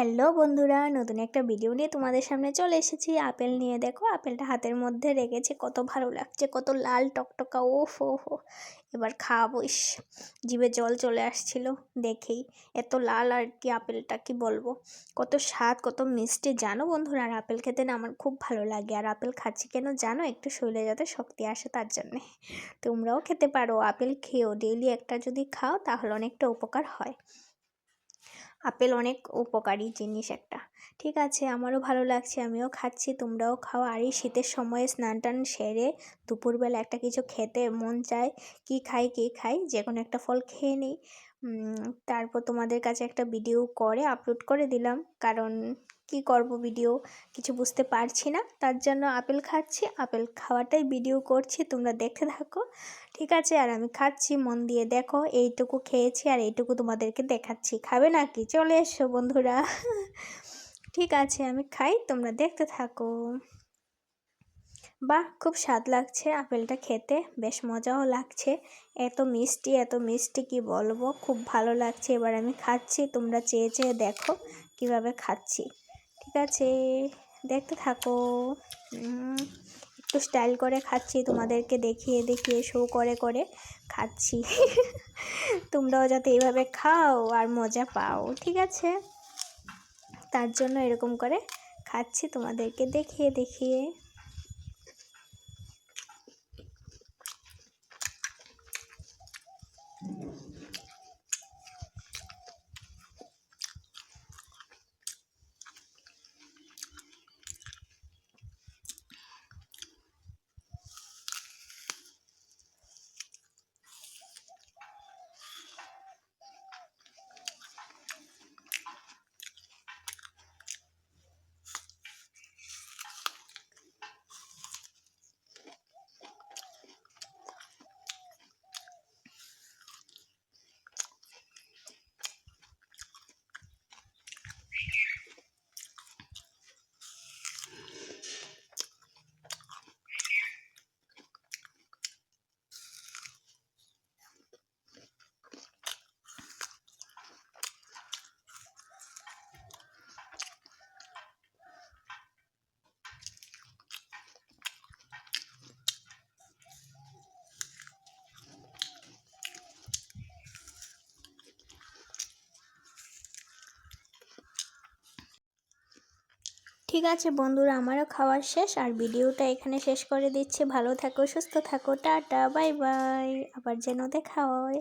Hello বন্ধুরা, নতুন একটা ভিডিও নিয়ে তোমাদের সামনে চলে এসেছি। আপেল নিয়ে দেখো, আপেলটা হাতের মধ্যে রেখেছে, কত ভালো লাগছে, কত লাল টকটকা ও হো এবার ইস, জিভে জল চলে আসছিল, দেখেই। এত লাল আর কি আপেলটা, কি বলব? কত স্বাদ, কত মিষ্টি, জানো বন্ধুরা, আর আপেল খেতে না আমার খুব ভালো লাগে। আর আপেল খাচ্ছি কেন জানো? একটু শরীরে যাতে শক্তি আসে, তার জন্যে। তোমরাও খেতে পারো, আপেল খেয়েও ডেইলি একটা যদি খাও, তাহলে অনেকটা উপকার হয়। আপেল অনেক উপকারী জিনিস একটা। ঠিক আছে, আমারও ভালো লাগছে, আমিও খাচ্ছি, তোমরাও খাও। আর এই শীতের সময়ে স্নান টান সেরে দুপুরবেলা একটা কিছু খেতে মন চায়, কি খাই কি খাই, যে কোনো একটা ফল খেয়ে নিই। তারপর তোমাদের কাছে একটা ভিডিও করে আপলোড করে দিলাম। কারণ কি করব ভিডিও কিছু বুঝতে পারছি না। তার জন্য আপেল খাচ্ছি, আপেল খাওয়াটাই ভিডিও করছি, তোমরা দেখতে থাকো। ঠিক আছে, আর আমি খাচ্ছি, মন দিয়ে দেখো, এইটুকু খেয়েছি আর এইটুকু তোমাদেরকে দেখাচ্ছি। খাবে নাকি? চলে এসো বন্ধুরা। ঠিক আছে, আমি খাই, তোমরা দেখতে থাকো। বাহ, খুব স্বাদ লাগছে আপেলটা খেতে, বেশ মজাও লাগছে। এত মিষ্টি এত মিষ্টি, কি বলব? খুব ভালো লাগছে, এবার আমি খাচ্ছি, তোমরা চেয়ে চেয়ে দেখো কীভাবে খাচ্ছি। ঠিক আছে, দেখতে থাকো। একটু স্টাইল করে খাচ্ছি, তোমাদেরকে দেখিয়ে দেখিয়ে শো করে করে খাচ্ছি। তোমরাও যাতে এইভাবে খাও আর মজা পাও, ঠিক আছে? তার জন্য এরকম করে খাচ্ছি, তোমাদেরকে দেখিয়ে দেখিয়ে। ঠিক আছে বন্ধুরা, আমারও খাওয়ার শেষ আর ভিডিওটা এখানে শেষ করে দিচ্ছি। ভালো থাকো, সুস্থ থাকো, টাটা, বাই বাই। আবার যেন দেখা হয়।